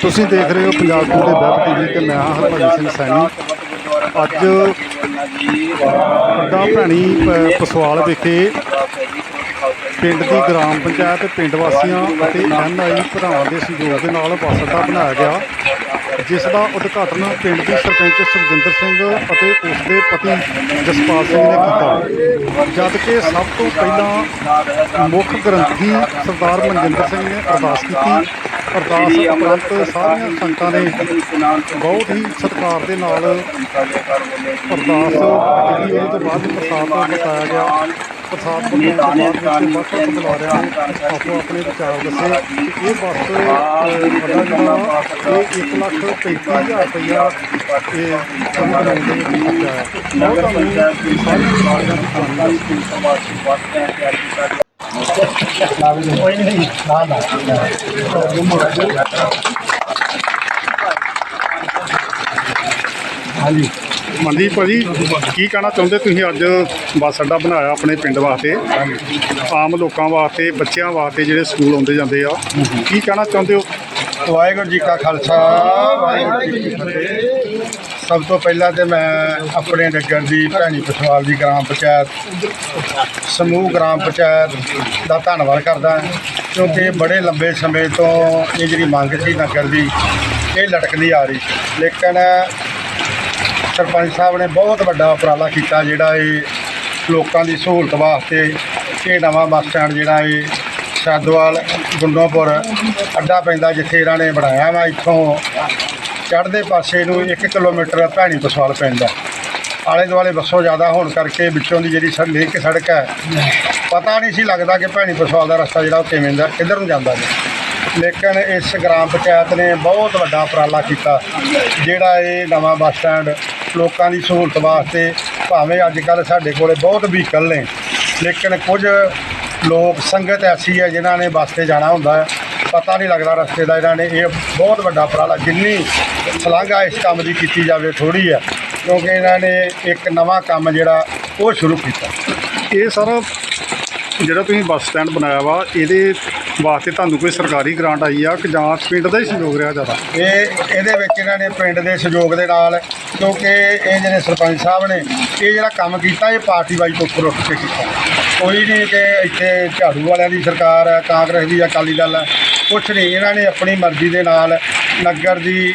ਤੁਸੀਂ ਦੇਖ ਰਹੇ ਹੋ ਪੰਜਾਬ ਟੂਡੇ ਵੈਬ ਟੀਵੀ ਤੇ ਮੈਂ ਹਾਂ ਹਰਭਜਨ ਸਿੰਘ ਸੈਣੀ। ਅੱਜ ਅੱਡਾ ਭੈਣੀ ਪ- ਪਸਵਾਲ ਵਿਖੇ ਪਿੰਡ ਦੀ ਗ੍ਰਾਮ ਪੰਚਾਇਤ ਪਿੰਡ ਵਾਸੀਆਂ ਅਤੇ ਐਨਆਈ ਭਰਾਵਾਂ ਦੇ ਸਹਿਯੋਗ ਦੇ ਨਾਲ ਬੱਸ ਅੱਡਾ ਬਣਾਇਆ ਗਿਆ, ਜਿਸ ਦਾ ਉਦਘਾਟਨ ਪਿੰਡ ਦੀ ਸਰਪੰਚ ਸੁਖਜਿੰਦਰ ਸਿੰਘ ਅਤੇ ਉਸ ਦੇ ਪਤੀ ਜਸਪਾਲ ਸਿੰਘ ਨੇ ਕੀਤਾ। ਜਦ ਕਿ ਸਭ ਤੋਂ ਪਹਿਲਾਂ ਮੁੱਖ ਗ੍ਰੰਥੀ ਸਰਦਾਰ ਮਨਜਿੰਦਰ ਸਿੰਘ ਨੇ ਅਰਦਾਸ ਕੀਤੀ ਅਰਦਾਸ ਉਪਰੰਤ ਸਾਰੀਆਂ ਸੰਗਤਾਂ ਨੇ ਬਹੁਤ ਹੀ ਸਤਿਕਾਰ ਦੇ ਨਾਲ ਅਰਦਾਸ ਕੀਤੀ ਉਹਦੇ ਤੋਂ ਬਾਅਦ ਪ੍ਰਸਾਦ ਵਰਤਾਇਆ ਗਿਆ ਪ੍ਰਸਾਦ ਤੋਂ ਬਾਅਦ ਵਿੱਚ ਬੱਸ ਬੁਲਾਰਿਆਂ ਨੇ ਆਪੋ ਆਪਣੇ ਵਿਚਾਰ ਦੱਸੇ ਇਹ ਬੱਸ ਸਾਡਾ ਜਿਹੜਾ ਇਹ 1 ਲੱਖ 35000 ਰੁਪਈਆ ਇਹ ਕੰਮ ਬਣਾਉਣ ਦੇ ਵਿੱਚ ਹੈ ਬਹੁਤ ਤੁਹਾਨੂੰ ਸਾਰੀ ਬਿਮਾਰੀਆਂ ਦੀ ਹਾਂਜੀ। ਮਨਦੀਪ ਭਾਜੀ ਕੀ ਕਹਿਣਾ ਚਾਹੁੰਦੇ ਤੁਸੀਂ ਅੱਜ ਬੱਸ ਅੱਡਾ ਬਣਾਇਆ ਆਪਣੇ ਪਿੰਡ ਵਾਸਤੇ? ਆਮ ਲੋਕਾਂ ਵਾਸਤੇ ਬੱਚਿਆਂ ਵਾਸਤੇ ਜਿਹੜੇ ਸਕੂਲ ਆਉਂਦੇ ਜਾਂਦੇ ਆ। ਕੀ ਕਹਿਣਾ ਚਾਹੁੰਦੇ ਹੋ? ਵਾਹਿਗੁਰੂ ਜੀ ਕਾ ਖਾਲਸਾ ਵਾਹਿਗੁਰੂ ਜੀ ਕੀ ਫਤਿਹ। ਸਭ ਤੋਂ ਪਹਿਲਾਂ ਤੇ ਮੈਂ ਆਪਣੇ ਨਗਰ ਦੀ ਭੈਣੀ ਪਸਵਾਲ ਦੀ ਗ੍ਰਾਮ ਪੰਚਾਇਤ, ਸਮੂਹ ਗ੍ਰਾਮ ਪੰਚਾਇਤ ਦਾ ਧੰਨਵਾਦ ਕਰਦਾ ਕਿਉਂਕਿ ਬੜੇ ਲੰਬੇ ਸਮੇਂ ਤੋਂ ਇਹ ਜਿਹੜੀ ਮੰਗ ਸੀ ਨਗਰ ਦੀ, ਇਹ ਲਟਕਦੀ ਆ ਰਹੀ। ਲੇਕਿਨ ਸਰਪੰਚ ਸਾਹਿਬ ਨੇ ਬਹੁਤ ਵੱਡਾ ਉਪਰਾਲਾ ਕੀਤਾ ਜਿਹੜਾ ਇਹ ਲੋਕਾਂ ਦੀ ਸਹੂਲਤ ਵਾਸਤੇ ਇਹ ਨਵਾਂ ਬੱਸ ਸਟੈਂਡ ਜਿਹੜਾ ਇਹ ਸਾਦੋਵਾਲ ਗੁੰਡੋਪੁਰ ਅੱਡਾ ਪੈਂਦਾ ਜਿੱਥੇ ਇਹਨਾਂ ਨੇ ਬਣਾਇਆ ਵਾ ਇੱਥੋਂ ਚੜ੍ਹਦੇ ਪਾਸੇ ਨੂੰ 1 ਕਿਲੋਮੀਟਰ ਭੈਣੀ ਪਸਵਾਲ ਪੈਂਦਾ। ਆਲੇ ਦੁਆਲੇ ਬੱਸੋਂ ਜ਼ਿਆਦਾ ਹੋਣ ਕਰਕੇ ਵਿੱਚੋਂ ਦੀ ਜਿਹੜੀ ਸੜ ਲਿੰਕ ਸੜਕ ਹੈ, ਪਤਾ ਨਹੀਂ ਸੀ ਲੱਗਦਾ ਕਿ ਭੈਣੀ ਪਸਵਾਲ ਦਾ ਰਸਤਾ ਜਿਹੜਾ ਉਹ ਕਿਵੇਂ ਦਾ, ਕਿੱਧਰ ਨੂੰ ਜਾਂਦਾ ਹੈ ਲੇਕਿਨ ਇਸ ਗ੍ਰਾਮ ਪੰਚਾਇਤ ਨੇ ਬਹੁਤ ਵੱਡਾ ਉਪਰਾਲਾ ਕੀਤਾ, ਜਿਹੜਾ ਇਹ ਨਵਾਂ ਬੱਸ ਸਟੈਂਡ ਲੋਕਾਂ ਦੀ ਸਹੂਲਤ ਵਾਸਤੇ ਭਾਵੇਂ ਅੱਜ ਕੱਲ੍ਹ ਸਾਡੇ ਕੋਲੇ ਬਹੁਤ ਵਹੀਕਲ ਨੇ, ਲੇਕਿਨ ਕੁਝ ਲੋਕ ਸੰਗਤ ਐਸੀ ਹੈ ਜਿਨ੍ਹਾਂ ਨੇ ਬੱਸ ਤੇ ਜਾਣਾ ਹੁੰਦਾ ਹੈ ਪਤਾ ਨਹੀਂ ਲੱਗਦਾ ਰਸਤੇ ਦਾ ਇਹਨਾਂ ਨੇ। ਇਹ ਬਹੁਤ ਵੱਡਾ ਉਪਰਾਲਾ, ਜਿੰਨੀ ਸ਼ਲਾਘਾ ਇਸ ਕੰਮ ਦੀ ਕੀਤੀ ਜਾਵੇ ਥੋੜੀ ਆ ਕਿਉਂਕਿ ਇਹਨਾਂ ਨੇ ਇੱਕ ਨਵਾਂ ਕੰਮ ਜਿਹੜਾ, ਉਹ ਸ਼ੁਰੂ ਕੀਤਾ। ਇਹ ਸਾਰਾ ਜਿਹੜਾ ਤੁਸੀਂ ਬੱਸ ਸਟੈਂਡ ਬਣਾਇਆ ਵਾ, ਇਹਦੇ ਵਾਸਤੇ ਤੁਹਾਨੂੰ ਕੋਈ ਸਰਕਾਰੀ ਗ੍ਰਾਂਟ ਆਈ ਆ ਕਿ ਜਾਂ ਪਿੰਡ ਦਾ ਹੀ ਸਹਿਯੋਗ ਰਿਹਾ ਜ਼ਿਆਦਾ? ਇਹ, ਇਹਦੇ ਵਿੱਚ ਇਹਨਾਂ ਨੇ ਪਿੰਡ ਦੇ ਸਹਿਯੋਗ ਦੇ ਨਾਲ, ਕਿਉਂਕਿ ਇਹ ਜਿਹੜੇ ਸਰਪੰਚ ਸਾਹਿਬ ਨੇ, ਇਹ ਜਿਹੜਾ ਕੰਮ ਕੀਤਾ, ਇਹ ਪਾਰਟੀ ਵਾਈਜ਼ ਤੋਂ ਉੱਪਰ ਉੱਠ ਕੇ ਕੀਤਾ। ਕੋਈ ਨਹੀਂ ਕਿ ਇੱਥੇ ਝਾੜੂ ਵਾਲਿਆਂ ਦੀ ਸਰਕਾਰ ਹੈ, ਕਾਂਗਰਸ ਦੀ, ਅਕਾਲੀ ਦਲ ਹੈ, ਕੁਛ ਨਹੀਂ। ਇਹਨਾਂ ਨੇ ਆਪਣੀ ਮਰਜ਼ੀ ਦੇ ਨਾਲ ਨਗਰ ਦੀ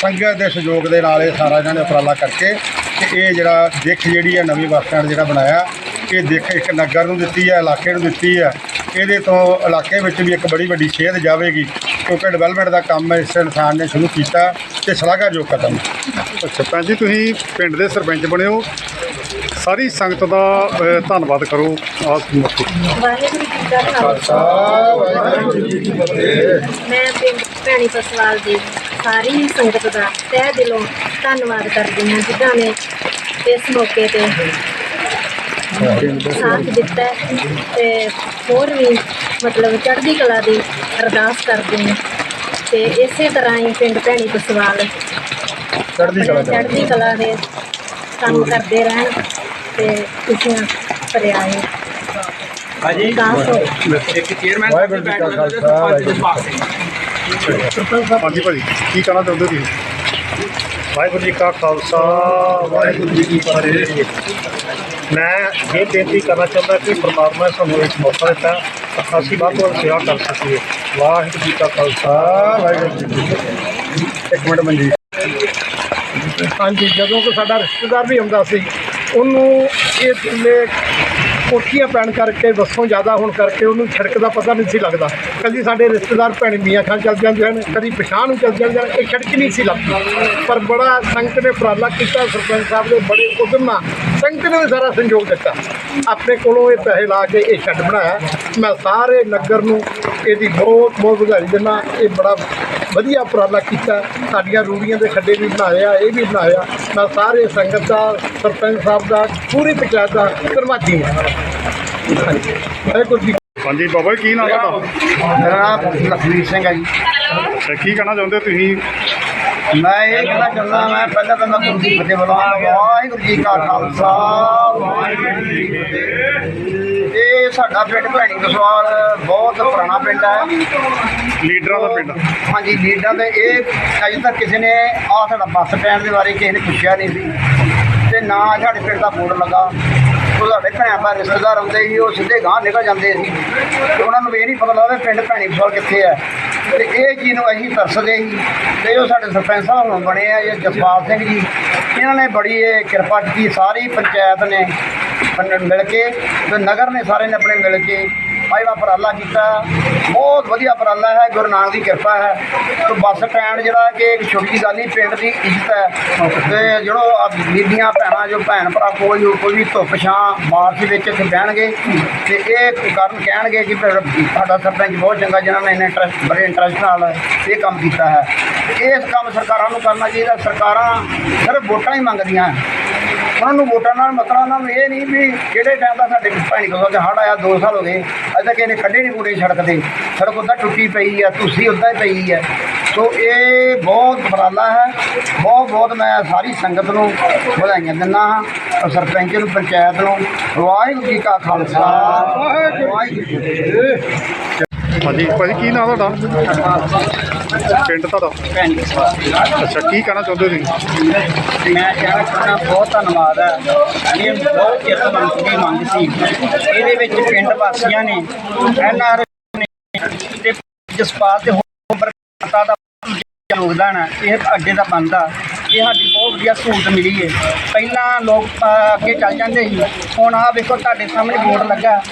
ਸੰਗਤ ਦੇ ਸਹਿਯੋਗ ਦੇ ਨਾਲ ਇਹ ਸਾਰਾ ਇਹਨਾਂ ਨੇ ਉਪਰਾਲਾ ਕਰਕੇ ਤੇ ਇਹ ਜਿਹੜਾ ਦਿੱਖ ਜਿਹੜੀ ਹੈ ਨਵੀਂ ਬੱਸ ਸਟੈਂਡ ਜਿਹੜਾ ਬਣਾਇਆ, ਇਹ ਦਿੱਖ ਇੱਕ ਨਗਰ ਨੂੰ ਦਿੱਤੀ ਹੈ, ਇਲਾਕੇ ਨੂੰ ਦਿੱਤੀ ਹੈ। ਇਹਦੇ ਤੋਂ ਇਲਾਕੇ ਵਿੱਚ ਵੀ ਇੱਕ ਬੜੀ ਵੱਡੀ ਸੇਧ ਜਾਵੇਗੀ ਕਿਉਂਕਿ ਡਿਵੈਲਪਮੈਂਟ ਦਾ ਕੰਮ ਇਸ ਇਨਸਾਨ ਨੇ ਸ਼ੁਰੂ ਕੀਤਾ ਤੇ ਸ਼ਲਾਘਾਯੋਗ ਕਦਮ। ਅੱਛਾ ਭੈਣ ਜੀ ਤੁਸੀਂ ਪਿੰਡ ਦੇ ਸਰਪੰਚ ਬਣੇ ਹੋ। ਸਾਰੀ ਸੰਗਤ ਦਾ ਧੰਨਵਾਦ ਕਰੋ। ਆਸ ਮੌਕੇ ਵਾਹਿਗੁਰੂ ਜੀ ਕਾ ਖਾਲਸਾ। ਵਾਹਿਗੁਰੂ ਜੀ ਕੀ ਫਤਿਹ। ਮੈਂ ਪਿੰਡ ਭੈਣੀ ਪਸਵਾਲ ਦੀ ਸਾਰੀ ਸੰਗਤ ਦਾ ਤਹਿ ਦਿਲੋਂ ਧੰਨਵਾਦ ਕਰਦੀ ਹਾਂ ਜਿਨ੍ਹਾਂ ਨੇ ਇਸ ਮੌਕੇ ਤੇ ਸਾਥ ਦਿੱਤਾ ਹੈ ਤੇ ਹੋਰ ਵੀ ਮਤਲਬ ਚੜ੍ਹਦੀ ਕਲਾ ਦੀ ਅਰਦਾਸ ਕਰਦੇ ਹਾਂ ਤੇ ਇਸੇ ਤਰ੍ਹਾਂ ਹੀ ਪਿੰਡ ਭੈਣੀ ਪਸਵਾਲ ਚੜ੍ਹਦੀ ਕਲਾ ਚ। ਚੜ੍ਹਦੀ ਕਲਾ ਦੇ ਕੰਮ ਕਰਦੇ ਰਹਿਣ ਤੇ ਖੁਸ਼ੀਆਂ ਭਰਿਆ ਹੈ ਭਾਜੀ ਦਾਸ ਹੋ। ਇੱਕ ਚੇਅਰਮੈਨ ਵਾਹਿਗੁਰੂ ਜੀ ਕਾ ਖਾਲਸਾ, ਵਾਹਿਗੁਰੂ ਜੀ ਹਾਂਜੀ ਭਾਜੀ ਕੀ ਕਹਿਣਾ ਚਾਹੁੰਦੇ ਤੁਸੀਂ? ਵਾਹਿਗੁਰੂ ਜੀ ਕਾ ਖਾਲਸਾ ਵਾਹਿਗੁਰੂ ਜੀ ਕੀ ਫਤਿਹ। ਮੈਂ ਇਹ ਬੇਨਤੀ ਕਰਨਾ ਚਾਹੁੰਦਾ ਕਿ ਪਰਮਾਤਮਾ ਨੇ ਸਾਨੂੰ ਇੱਕ ਮੌਕਾ ਦਿੱਤਾ ਅਸੀਂ ਵੱਧ ਤੋਂ ਵੱਧ ਸੇਵਾ ਕਰ ਸਕੀਏ। ਵਾਹਿਗੁਰੂ ਜੀ ਕਾ ਖਾਲਸਾ, ਵਾਹਿਗੁਰੂ ਜੀ ਕੀ ਫਤਿਹ। ਇੱਕ ਮਿੰਟ ਮੰਜੀ ਹਾਂਜੀ, ਜਦੋਂ ਕੋਈ ਸਾਡਾ ਰਿਸ਼ਤੇਦਾਰ ਵੀ ਆਉਂਦਾ ਸੀ, ਉਹਨੂੰ ਇਹ ਥੱਲੇ ਕੋਠੀਆਂ ਪੈਣ ਕਰਕੇ, ਬੱਸੋਂ ਜ਼ਿਆਦਾ ਹੋਣ ਕਰਕੇ ਉਹਨੂੰ ਸੜਕ ਦਾ ਪਤਾ ਨਹੀਂ ਸੀ ਲੱਗਦਾ। ਕਦੀ ਸਾਡੇ ਰਿਸ਼ਤੇਦਾਰ ਭੈਣ ਮੀਆਂ ਖਾਨ ਚੱਲ ਜਾਂਦੇ ਹਨ, ਕਦੀ ਪਛਾਣ ਨੂੰ ਚੱਲ ਜਾਂਦੇ ਹਨ, ਇਹ ਸੜਕ ਨਹੀਂ ਸੀ ਲੱਗਦੀ। ਪਰ ਬੜਾ ਸੰਗਤ ਨੇ ਉਪਰਾਲਾ ਕੀਤਾ, ਸਰਪੰਚ ਸਾਹਿਬ ਨੇ ਬੜੇ ਉਦਮ ਨਾਲ ਸੰਗਤ ਨੇ ਵੀ ਸਾਰਾ ਸੰਯੋਗ ਦਿੱਤਾ। ਆਪਣੇ ਕੋਲੋਂ ਇਹ ਪੈਸੇ ਲਾ ਕੇ ਇਹ ਛੱਡ ਬਣਾਇਆ। ਮੈਂ ਸਾਰੇ ਨਗਰ ਨੂੰ ਇਹਦੀ ਬਹੁਤ ਬਹੁਤ ਵਧਾਈ ਦਿੰਦਾ। ਇਹ ਬੜਾ ਵਧੀਆ ਉਪਰਾਲਾ ਕੀਤਾ ਸਾਡੀਆਂ ਰੂੜੀਆਂ ਦੇ ਖੱਡੇ ਵੀ ਬਣਾਏ ਆ ਇਹ ਵੀ ਬਣਾਇਆ ਮੈਂ ਸਾਰੇ ਸੰਗਤ ਦਾ ਸਰਪੰਚ ਸਾਹਿਬ ਦਾ ਪੂਰੀ ਪੰਚਾਇਤ ਦਾ ਧੰਨਵਾਦੀ ਹਾਂ। ਹਾਂਜੀ ਵਾਹਿਗੁਰੂ ਜੀ ਹਾਂਜੀ ਬਾਬਾ ਜੀ, ਕੀ ਨਾਮ ਤੁਹਾਡਾ? ਮੇਰਾ ਨਾਮ ਲਖਵੀਰ ਸਿੰਘ ਹੈ ਜੀ। ਕੀ ਕਹਿਣਾ ਚਾਹੁੰਦੇ ਤੁਸੀਂ? ਮੈਂ ਇਹ ਕਹਿਣਾ ਚਾਹੁੰਦਾ ਮੈਂ ਪਹਿਲਾਂ ਤਾਂ ਮੈਂ ਗੁਰੂ ਦੀ ਫਤਿਹ ਬੁਲਾਵਾਂ ਵਾਹਿਗੁਰੂ ਜੀ ਕਾ ਖਾਲਸਾ ਵਾਹਿਗੁਰੂ ਜੀ ਕੀ ਫਤਿਹ। ਇਹ ਸਾਡਾ ਪਿੰਡ ਭੈਣੀ ਕਸਵਾਲ ਬਹੁਤ ਪੁਰਾਣਾ ਪਿੰਡ ਹੈ। ਲੀਡਰਾਂ ਦਾ ਪਿੰਡ। ਹਾਂਜੀ ਲੀਡਰਾਂ ਦੇ ਇਹ ਅਜੇ ਤੱਕ ਕਿਸੇ ਨੇ ਆਹ ਸਾਡਾ ਬੱਸ ਸਟੈਂਡ ਦੇ ਬਾਰੇ ਕਿਸੇ ਨੇ ਪੁੱਛਿਆ ਨਹੀਂ ਸੀ। ਤੇ ਨਾ ਸਾਡੇ ਪਿੰਡ ਦਾ ਬੋਰਡ ਲੱਗਾ। ਉਹ ਸਾਡੇ ਭੈਣ ਭਾਈ ਰਿਸ਼ਤੇਦਾਰ ਹੁੰਦੇ ਸੀ, ਉਹ ਸਿੱਧੇ ਗਾਂਹ ਨਿਕਲ ਜਾਂਦੇ ਸੀ। ਤੇ ਉਹਨਾਂ ਨੂੰ ਇਹ ਨਹੀਂ ਪਤਾ ਲੱਗਦਾ ਪਿੰਡ ਭੈਣੀ ਕਸਵਾਲ ਕਿੱਥੇ ਹੈ। ਤੇ ਇਹ ਚੀਜ਼ ਨੂੰ ਅਸੀਂ ਤਰਸਦੇ ਸੀ ਤੇ ਜੋ ਸਾਡੇ ਸਰਪੰਚ ਸਾਹਿਬ ਹੁਣ ਬਣੇ ਆ, ਇਹ ਜਸਪਾਲ ਸਿੰਘ ਜੀ। ਇਹਨਾਂ ਨੇ ਬੜੀ ਇਹ ਕਿਰਪਾ ਕੀਤੀ, ਸਾਰੀ ਪੰਚਾਇਤ ਨੇ ਮਿਲ ਕੇ ਤੇ ਨਗਰ ਨੇ ਸਾਰੇ ਨੇ ਆਪਣੇ ਮਿਲ ਕੇ ਆਹ ਜਿਹੜਾ ਉਪਰਾਲਾ ਕੀਤਾ। ਬਹੁਤ ਵਧੀਆ ਉਪਰਾਲਾ ਹੈ, ਗੁਰੂ ਨਾਨਕ ਦੀ ਕਿਰਪਾ ਹੈ। ਤੇ ਬੱਸ ਸਟੈਂਡ ਜਿਹੜਾ ਕਿ ਇੱਕ ਛੋਟੀ ਜਿਹੀ ਗੱਲ ਨਹੀਂ ਪਿੰਡ ਦੀ ਇੱਜ਼ਤ ਹੈ। ਤੇ ਜਿਹੜੋ ਬੀਬੀਆਂ, ਭੈਣਾਂ, ਜੋ ਭੈਣ ਭਰਾ ਕੋਈ ਜੋ ਕੋਈ ਵੀ ਧੁੱਪ ਛਾਂ ਮਾਰਚ ਵਿੱਚ ਇੱਥੇ ਬਹਿਣਗੇ, ਤੇ ਇਹ ਕਾਰਨ ਕਹਿਣਗੇ ਕਿ ਸਾਡਾ ਸਰਪੰਚ ਬਹੁਤ ਚੰਗਾ, ਜਿਨ੍ਹਾਂ ਨੇ ਇੰਨੇ ਇੰਟਰਸਟ ਬੜੇ ਇੰਟਰਸਟ ਨਾਲ ਇਹ ਕੰਮ ਕੀਤਾ ਹੈ। ਤੇ ਇਸ ਕੰਮ ਸਰਕਾਰਾਂ ਨੂੰ ਕਰਨਾ ਚਾਹੀਦਾ। ਸਰਕਾਰਾਂ ਸਿਰਫ ਵੋਟਾਂ ਹੀ ਮੰਗਦੀਆਂ। ਉਹਨਾਂ ਨੂੰ ਵੋਟਾਂ ਨਾਲ ਮਤਲਬ ਉਹਨਾਂ ਨੂੰ ਇਹ ਨਹੀਂ ਵੀ ਕਿਹੜੇ ਟਾਈਮ ਦਾ ਸਾਡੇ ਭੈਣੀ ਕੋਲ ਤੇ ਹੜ ਆਇਆ 2 ਸਾਲ ਹੋ ਗਏ। ਅਜੇ ਤੱਕ ਇਹਨੇ ਕੱਢੇ ਨਹੀਂ ਪੂਰੇ ਸੜਕ ਤੇ ਸੜਕ ਉੱਦਾਂ ਟੁੱਟੀ ਪਈ ਆ ਤੁਸੀਂ ਉੱਦਾਂ ਹੀ ਪਈ ਹੈ ਸੋ ਇਹ ਬਹੁਤ ਉਪਰਾਲਾ ਹੈ। ਬਹੁਤ ਬਹੁਤ ਮੈਂ ਸਾਰੀ ਸੰਗਤ ਨੂੰ ਵਧਾਈਆਂ ਦਿੰਦਾ ਹਾਂ ਸਰਪੰਚ ਨੂੰ, ਪੰਚਾਇਤ ਨੂੰ। ਵਾਹਿਗੁਰੂ ਜੀ ਕਾ ਖਾਲਸਾ। ਵਾਹਿਗੁਰੂ ਜੀ ਹਾਂਜੀ ਭਾਜੀ ਕੀ ਨਾਮ ਤੁਹਾਡਾ? ਪਿੰਡ ਤੁਹਾਡਾ? ਭੈਣੀ ਅੱਛਾ ਕੀ ਕਹਿਣਾ ਚਾਹੁੰਦੇ ਤੁਸੀਂ? ਮੈਂ ਕਹਿਣਾ ਚਾਹੁੰਦਾ ਬਹੁਤ ਧੰਨਵਾਦ ਹੈ। ਇਹ ਬਹੁਤ ਚਿਰ ਮੰਗ ਮੰਗ ਸੀ। ਇਹਦੇ ਵਿੱਚ ਪਿੰਡ ਵਾਸੀਆਂ ਨੇ ਐਨਆਰ ਨੇ ਤੇ ਜਸਪਾਲ ਤੇ ਹੋਰ ਬਰਕਤਾਂ ਦਾ ਯੋਗਦਾਨ ਹੈ। ਇਹ ਅੱਗੇ ਦਾ ਬੰਦਾ। ਇਹ ਸਾਡੀ ਬਹੁਤ ਵਧੀਆ ਸਹੂਲਤ ਮਿਲੀ ਹੈ। ਪਹਿਲਾਂ ਲੋਕ ਅਹ, ਅੱਗੇ ਚੱਲ ਜਾਂਦੇ ਸੀ। ਹੁਣ ਆਹ ਵੇਖੋ ਤੁਹਾਡੇ ਸਾਹਮਣੇ ਬੋਰਡ ਲੱਗਾ।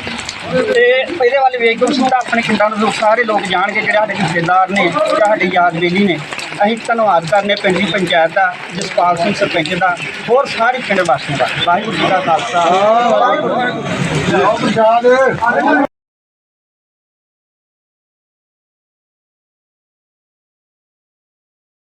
ਤੇ ਇਹਦੇ ਵੱਲ ਵੇਖ ਕੇ ਸਿੱਧਾ ਆਪਣੇ ਪਿੰਡਾਂ ਨੂੰ ਲੋਕ ਸਾਰੇ ਲੋਕ ਜਾਣਗੇ ਜਿਹੜੇ ਸਾਡੇ ਰਿਸ਼ਤੇਦਾਰ ਨੇ ਜਾਂ ਸਾਡੇ ਯਾਦ ਬੇਲੀ ਨੇ। ਅਸੀਂ ਧੰਨਵਾਦ ਕਰਨੇ ਪਿੰਡ ਦੀ ਪੰਚਾਇਤ ਦਾ, ਜਸਪਾਲ ਸਿੰਘ ਸਰਪੰਚ ਦਾ, ਹੋਰ ਸਾਰੇ ਪਿੰਡ ਵਾਸੀਆਂ ਦਾ। ਵਾਹਿਗੁਰੂ ਜੀ ਕਾ ਖਾਲਸਾ। ਵਾਹਿਗੁਰੂ ਜੀ ਕੀ